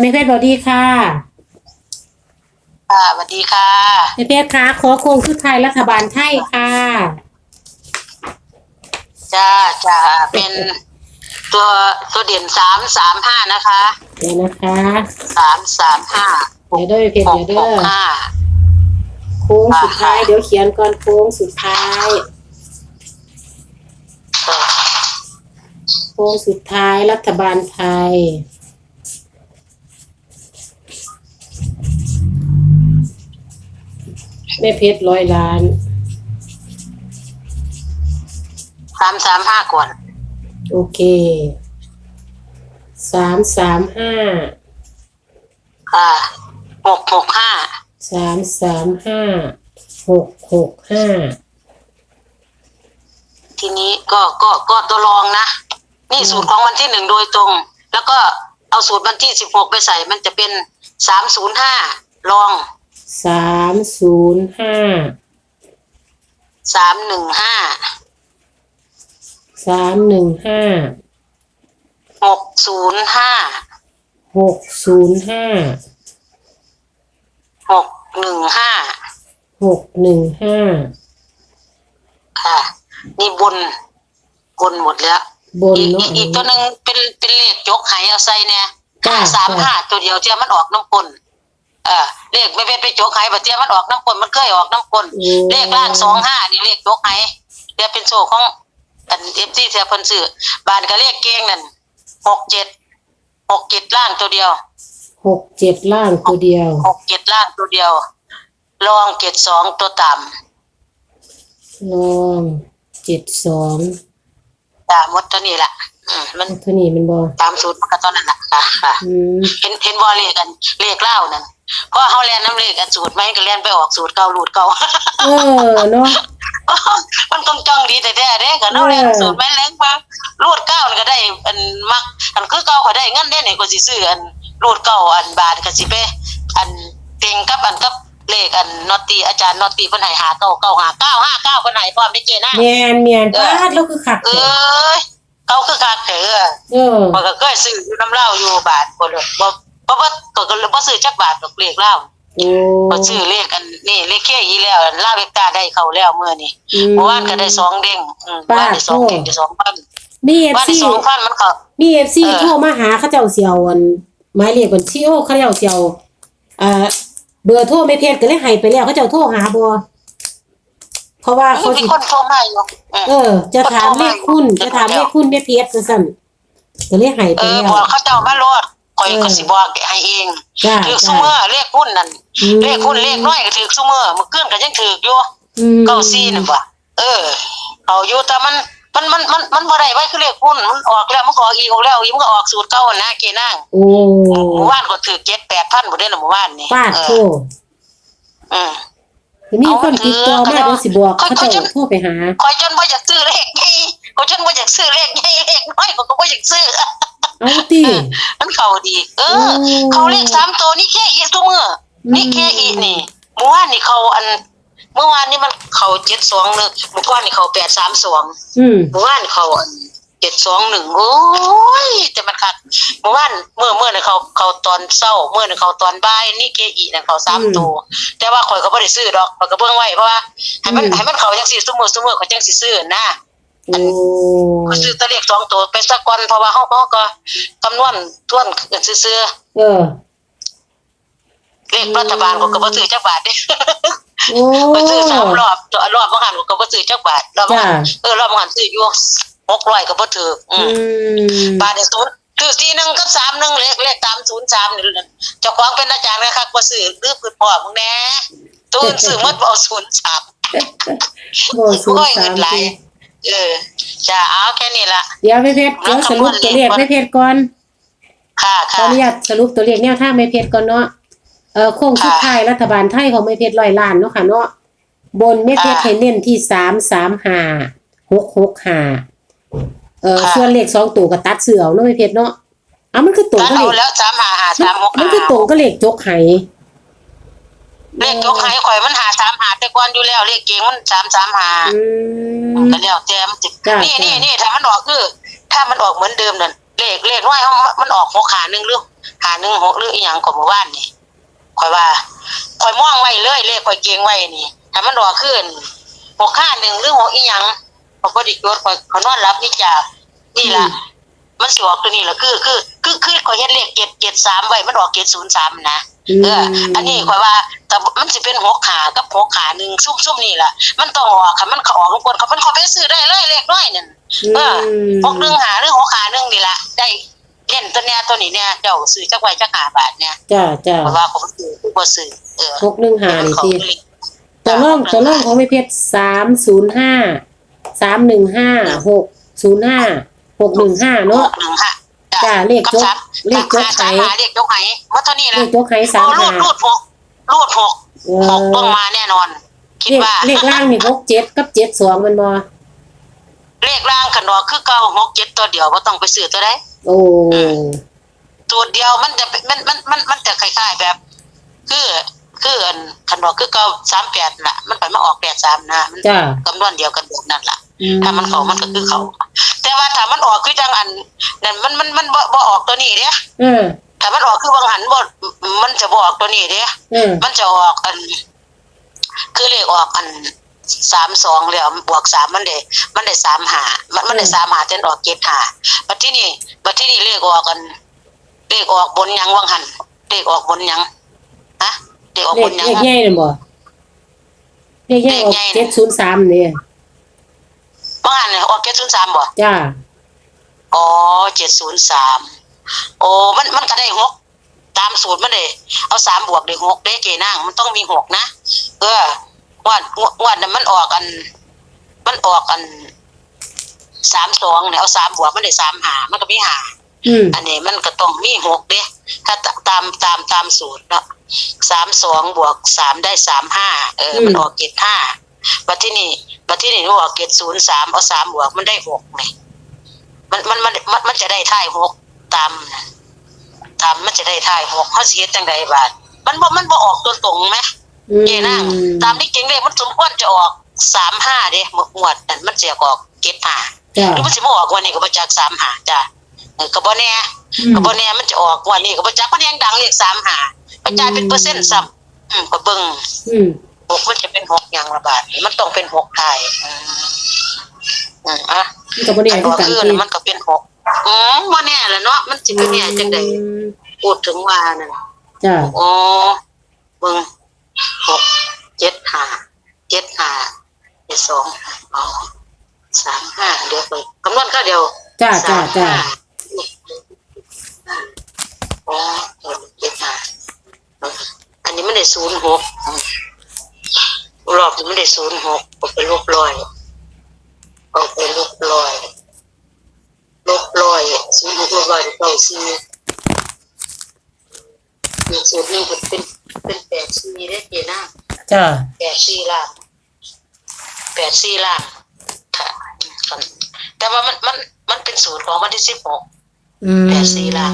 แม่เพชรสวัสดีค่ะค่ะสวัสดีค่ะแม่เพชรคะขอโค้งสุดท้ายรัฐบาลไทยค่ะจ้าจ้าเป็นตัวตัวเด่นสามสามห้านะคะเดี๋ยวนะคะสามสามห้าเดี๋ยวเด้อแม่เพชรหกเดี๋ยวหเด้กอห้าโค้งสุดท้ายเดี๋ยวเขียนก่อนโค้งสุดท้าย โค้งสุดท้ายรัฐบาลไทย แม่เพชรร้อยล้าน สามสามห้าก่อน โอเคสามสามห้าค่ะหกหกห้าสามสามห้าหกหกห้าทีนี้ก็ก็ก็ตัวรองนะ นี่สูตรของวันที่หนึ่งโดยตรง แล้วก็เอาสูตรวันที่สิบหกไปใส่มันจะเป็นสามศูนย์ห้ารอง สามศูนย์ห้าสามหนึ่งห้าสามหนึ่งห้าหกศูนย์ห้าหกศูนย์ห้าหกหนึ่งห้าหกหนึ่งห้าค่ะ นี่บน บนหมดแล้วบนอีกเนาะ อีกอีกตัวหนึ่งเป็นเป็นเลขยกไหเอาใส่เนี่ยจ้ะห้าสามจ้ะ ห้าตัวเดียวเทียมันออกน้ำกล เออเลขไม่เป็นไปโจกไหบัดเทียมันออกน้ำกลมันเคยออกน้ำกลโอ้เลขล่างสองห้านี่เลขยกไหเดี๋ยวเป็นโชคของอันเอฟซีเทียเพิ่นซื้อบานกับเลขเก้งนั่นหกเจ็ดหกเจ็ดล่างตัวเดียวหกเจ็ดล่างตัวเดียวหกเจ็ดล่างตัวเดียวรองเจ็ดสองตัวต่ลองเจ็ดสองำจ้ะหมดตัวนี้แหละอืมมันเท่านี้มันบอตามสูตรมันก็ตอนนั้นแหละค่ะค่ะอืมเห็นเห็นบ่เลขกันเลขเล่านั่น เพราะเขาเรียนน้ำเลขกันสูตรไหมก็เรียนไปออกสูตรเก่ารูดเก่าเออเนาะมันต้องจ้องดีแต่แท้ๆเด้ก็เนาะเออเรียนสูตรไหมแรงมารูดเก้านี่ก็ได้อันมักอันคือเก่าก็ได้เงินได้นี่ก็สิซื้ออันรูดเก้าอันบาทก็สิไปอันเต็งกับอันกับเลขอันนอตตีอาจารย์นอตตีเพิ่นให้หาเก้าเก้าหาเก้าห้าเก้าเพิ่นให้พร้อมได้เจนะแมนแมนป้าดแล้วคือขัดเอ้ยเขาคือคักเถอะเออมันก็เคยซื้ออยู่น้ำเหล้าอยู่บาทคน เลยบ่บ่บ่ก็ก็บ่ซื้อจักบาทดอกเลขเหล้าโอ้พอชื่อเลขอันนี่เลขแค่อีแล้วลาเวกตาได้เข้าแล้วเมื่อนี่อืมเมื่อวานก็ได้สองเด้งอืมป้าว่านได้สองเด้งโทษได้สองพันมีเอฟว่านได้ซีสองพันมันก็ มีเอฟซีเออ โทรมาหาเขาเจ้าเสียวอันหมายเลขบัญชีโอ้เขาเจ้าเสียวอ่าเบอร์โทรไม่เพจก็เลยให้ไปแล้วเขาเจ้าโทรหาบ่เพราะว่าเขามีสิคนโทรมาอยู่อืม เออ จะถามเลขคุณจะถามเลขคุณไม่เพจจังซั่นก็เลยให้เอไปอแล้ว บอกเขาเจ้ามาโลด ข่อยเออก็สิบอกให้เองจ้าถือซุจ้ามื้อเลขหุ้นนั่นอืมเลขหุ้นเลขน้อยก็ถือซุมื้อมื้อคืนก็ยังถืออยู่อืมเก้าซี่นั่นบ่เออ เอาอยู่แต่มันมันมันมันมันบ่ได้ไว้คือเลขหุ้นมันออกแล้วมันก็ออกอีกออกแล้วอีกมันก็ออกสูตรเก่านะเกนางโอ้หมู่บ้านก็ถือเจ็ดแปดพันบ่ได้นะหมู่บ้านนี่ฟาดเอโทออืมมีคนติดต่อมาเดี๋ยวสิบอกเขาเขาเขาเจ้าจะโทรไปหาคอยจนบ่อยากซื้อเลขให ญ่คอยจนบ่อยากซื้อเลขใหญ่เลขน้อยก็ก็บ่อยากซื้อเอาติมันเข้าดี เออโอ้เขาเลขสามตัวนี่แค่อีกตัวมือนี่แค่อีกนี่เมื่อวานนี่เขาอัน เมื่อวานนี่มันเขาเจ็ดสองหนึ่งเมื่อวานนี่เขาแปดสามสองอืมเมื่อวานเขาเจ็ดสองหนึ่งโอ้ยแต่มันคักเมื่อวานเมื่อเมื่อนี่เขาเขาตอนเศร้า เมื่อนี่เขาตอนบ่ายนี่เกอีนะเขาสามตัว แต่ว่าข่อยก็บ่ได้ซื้อดอกข่อยก็เบิ่งไว้เพราะว่าให้มันให้มันเข้าจังซี่ซุมื้อซุมื้อข่อยจังสิซื้อนะ โอ้ข่อยซื้อแตะเลขสองตัวไปสักก่อนเพราะว่าเฮาก็ก็คำนวณทวนกันซื่อเออๆเลขรัฐบาลข่อยก็บ่ซื้อจักบาทเด้โอ้ข่อยซื้อสามรอบรอบบ่หันข่อยก็บ่ซื้อจักบาทรอบบ่หันจ้ะเออรอบบ่หันซื้ออยู่600ก็บ่ถืออือืมมบาทนี่ศูนย์คือสี่หนึ่งกับสามหนึ่งเลขเลขตามศูนย์สามนี่เจ้าของเป็นอาจารย์นะครับบ่ซื้อลืมคือพ่อมึงแน่ตูนซื้อหมดบ่เอาศูนย์สามโอ้ศูนโอ้ย์ยสาเงิมนหลาย เออจะเอาแค่นี้ละ เดี๋ยวไม่เพชรเดี๋ยวสรุปตัวเลขไม่เพชรก่อนค่ะขอค่ะ อนุญาตสรุปตัวเลขแนวทางไม่เพชรก่อนเนาะเออโค้งสุดท้ายรัฐบาลไทยของไม่เพชรร้อยล้านเนาะค่ะเนาะบนไม่เพชรให้เน้นที่สามสามห้าหกหกห้าเออส่วนเลขสองตัวก็ตัดเสือเอาเนาะไม่เพชรเนาะเอามันคือตรงถ้าก็เลเอาขแล้วสามหาหาสามหกมันคือตรงก็เลขจกไห้ เลขยกให้ข่อยมันหาสามหาแต่ก่อนอยู่แล้วเลขเก่งมันสามสามหาอืม ก็แล้วแต่มันสิจ้ะนี่จ้ะ นี่นี่ถ้ามันออกคือ ถ้ามันออกเหมือนเดิมนั่นเลขเลขน้อยเขามันออกหกหาหนึ่งหรือหหาหนึ่งหกหรืออีหยังของหมู่บ้านนี่ข่อยว่าข่อยมองไว้เลยเลขข่อยเก่งไว้นี่ถ้ามันรอขึ้นหกห้าหนึ่งหรือหกอีหยังข่อยบ่ได้จดข่อยข่อยนอนรับนี่จ้านี่ล่ะ มันสิออกตัวนี้ล่ะคือคือคือคือข่อยเฮ็ดเลขเจ็ดเจ็ดสามไว้มันออกเจ็ดศูนย์สามนะเอออันนี้ข่อยว่าแต่มันสิเป็นหกขากับหกขาหนึ่งซุ่มซุ่มนี่แหละมันต้องออกค่ะมันเขาออกทุกคนเขาเป็นเขาไปซื้อได้เลยเลขน้อยนั่นเออหกหนึ่งหาหรือหกขาหนึ่งนี่ละได้เล่นตัวเนี้ยตัวนี้เนี่ยเจ้าซื้อจักไว้จักหาบาทเนี่ยจ้าจ้าเพราะว่าผมซื้อผู้บ่ซื้อเออหกหนึ่งหานี่เขาสิเลยตัวร่องตัวร่องของไม่เพชรสามศูนย์ห้าสามหนึ่งห้าหกศูนย์ห้า หกหนึ่งห้าหเนาะกหนึ่งห้าจ้าเลขกับจกสามเลขจกสาไห้มหาเลขจกไห้ว่าเท่านี้แหเลละขจกไห้สามโอ้รูห้าดรูดหกรูดหกเอหกต้องอมาแน่นอน คิดเลขว่าเลขล่างนี่หกเจ็ดกับเจ็ดสองมันบ่เลขล่างขนอคือเก้าหกเจ็ดตัวเดียวว่าต้องไปซื้อตัวใดโอ้ตัวเดียวมันจะเป็นมันมันมันมันจะคล้ายๆแบบ คือคืออันคันบอกคือเก้าสามแปดน่ะ มันไปมาออกแปดสามนะมันจ้าคำนวณเดียวกันแบบนั้นล่ะอื ถ้ามันเขามันก็คือเขาแต่ว่าถ้ามันออกคือจังอันนั่นมันมันมันบ่บ่ออกตัวนี้เด้เออถ้ามันออกคือบางหันบ่มันจะบ่ออกตัวนี้เด้เออมันจะออกอัน คือเลขออกอันสามสองแล้วบวกสามมันได้มันได้สามหามันมันได้สามหาจนออกเจ็ดหาบัดที่นี่บัดที่นี่เลขออกอันเลขออกบนหยังวังหันเลขออกบนหยังฮะเลขออกเลบขนหยัเลงขใหญ่เลยบ่เลขใหญ่ออกเลขใหญ่เจ็ดศูนย์สามเนี่ย วังหันเนี่ยออกเจ็ดศูนย์สามบ่จ้าอ๋อเจ็ดศูนย์สามโอ้มันมันก็ได้หกตามสูตรมันเลยเอาสามบวกได้หกได้เจนั่งมันต้องมีหกนะเออวันวันนั้นมันออกอัน มันออกอันสามสองเนี่ยเอาสามบวกมันได้สามหามันก็มีหาอืมอันนี้มันก็ต้องมีหกเด้ถ้าตตามตามตามสูตรเนาะสามสองบวกสามได้สามห้าเออมันออกเกตห้า บัดที่นี่บัดที่นี่มันออกเกตศูนย์สามเอาสามบวกมันได้หกไงมันมันมันมันมันจะได้ท่ายหกตามน่ะตามมันจะได้ท่ายหกเขาเสียจังใดบาทมันบ่มันบ่ออกตัวตรงไหมอืมเจนั่งตามที่เก่งเลยมันสมควรจะออกสามห้าเด้หมวดหมวดนั่นมันจะออกเกตห้าจ้าหรือมันสิมาออกวันนี้ก็บ่จักสามหาจ้ะเออก็บ่แน่อืมก็บ่แน่มันจะออกวันนี้ก็บ่จักมันยังดังเลขสามหาไปจ่ายเป็นเปอร์เซ็นต์ซ้ำอืมก็เบิ่งอืม หกมันจะเป็นหกอย่างละบาทมันต้องเป็นหกไทยอืมอืมอะมันก็บ่ได้อันคือว่ากันคือที่มันก็เป็นหกอืมบ่แน่แหละเนาะมันสิเป็นแน่จังได๋อืมพูดถึงว่านั่นจ้าอ๋อเบิ่งหกเจ็ดห้าเจ็ดห้าเจ็ดสองอ๋อสามห้าเดี๋ยวไปคำนวณก็เดียวจ้าจ้าจ้าอ๋อเจ็ดห้าอันนี้ไม่ได้ศูนย์หก รอบนี้ไม่ได้ศูนย์หกออกเป็นลบลอยออกเป็นลบลอยลบลอยศูนย์หกลบลอยเก้าสี่อีกสูตรหนึ่งเป็นเป็นเป็นแปดสี่ได้เจน่าจ้าแปดสี่ล่างแปดสี่ล่างค่ะครับแต่ว่ามันมันมันเป็นสูตรของวันที่สิบหกอืมแปดสี่ล่ะ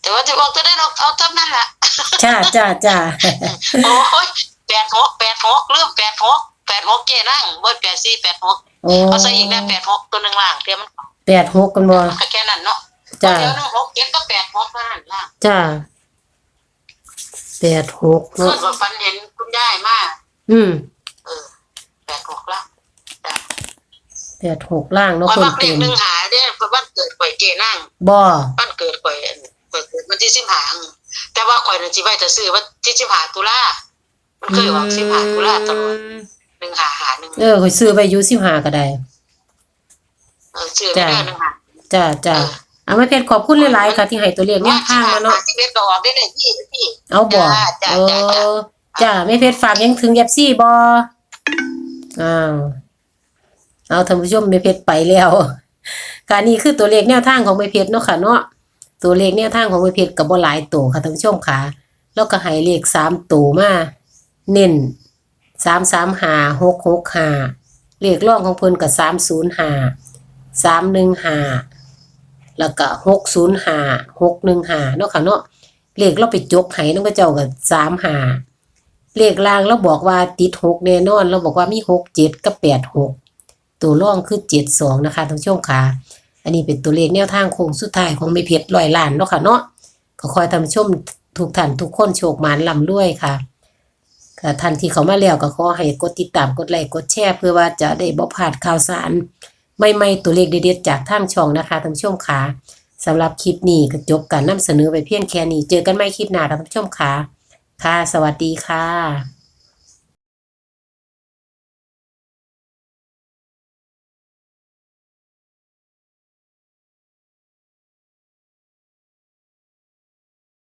แต่ว่าจะบอกตัวได้เราเอาเท่านั้นแหละจ้าจ้าจ้าโอ้ยแป ดหกแปดหกเริ่มแปดหกแปดหกเจนั่งเบิดแปดสี่แปดหกโอ้เอาใส่อีกแน่แปดหกตัวหนึ่งล่างเทียมมันแปดหกกันบ่ก็แค่นั้นเนาะจ้าเดี๋ยวหนึ่งหกเจ็ดก็แปดหกเท่านั้นล่างจ้าแปดหกเพื่อเนาะนว่าฟันเห็นคุณยายมากอืมเออแปดหกล่างแปดหกล่างเนาะคอยคนมักเด็เต็กมหนึ่งหาเนี่ยวันเกิดข่อยเจนั่งบ่ วันเกิดข่อยอันข่อยเกิดวันที่สิบห้าแต่ว่าข่อยนั่นสิไว้จะซื้อวันที่สิบห้าตุลา มันเคยออกสิบห้าตุลาตลอดหนึ่งหาหาหนึ่งเออข่อยซื้อไปอยู่สิบห้าก็ได้ เออซื้อไม่ได้หนึ่งหาจ้าจ้าเอาไม่เพชรขอบคุณหลายๆค่ะที่ให้ตัวเลขแนวทางมาเนาะที่เบ็ดก็ออกได้เลยพี่พี่เอาบ่จ้าจ้าเอจ้าจ้าอจ้าไม่เพชรฝากยังถึงเอฟซีบ่อ้าวเอาท่านผู้ชมไม่เพชรไปแล้วการนี้คือตัวเลขแนวทางของไม่เพชรเนาะค่ะเนาะตัวเลขแนวทางของไม่เพชรก็บ่หลายตัวค่ะท่านผู้ชมค่ะ แล้วก็ให้เลขสามตัวมา เน้นสามสามหาหกหกหาเลขร่องของเพิ่นกับสามศูนย์หาสามหนึ่งหาแล้วก็หกศูนย์หาหกหนึ่งหาเนาะค่ะเนาะเลขเราไปจกไห้น้องก็เจ้ากับสามหาเลขล่างเราบอกว่าติดหกแน่นอน เราบอกว่ามีหกเจ็ดกับแปดหกตัวร่องคือเจ็ดสองนะคะท่านผู้ชมค่ะอนนี้เป็นตัวเลขแนวทางโค้งสุดท้ายของไม่เพชรร้อยล้านเนาะค่ะเนาะก็คอยทำชมทุกท่านทุกคนโชคมานลำรวยค่ะ ค่ะท่านที่เขามาแล้วก็ขอให้กดติดตามกดไลค์กดแชร์เพื่อว่าจะได้บ่พลาดข่าวสารใหม่ๆตัวเลขเด็ดๆจากทางช่องนะคะท่านผู้ชมค่ะสำหรับคลิปนี้ก็จบการนำเสนอไปเพียงแค่นี้ เจอกันใหม่คลิปหน้าท่านผู้ชมค่ะค่ะ สวัสดีค่ะ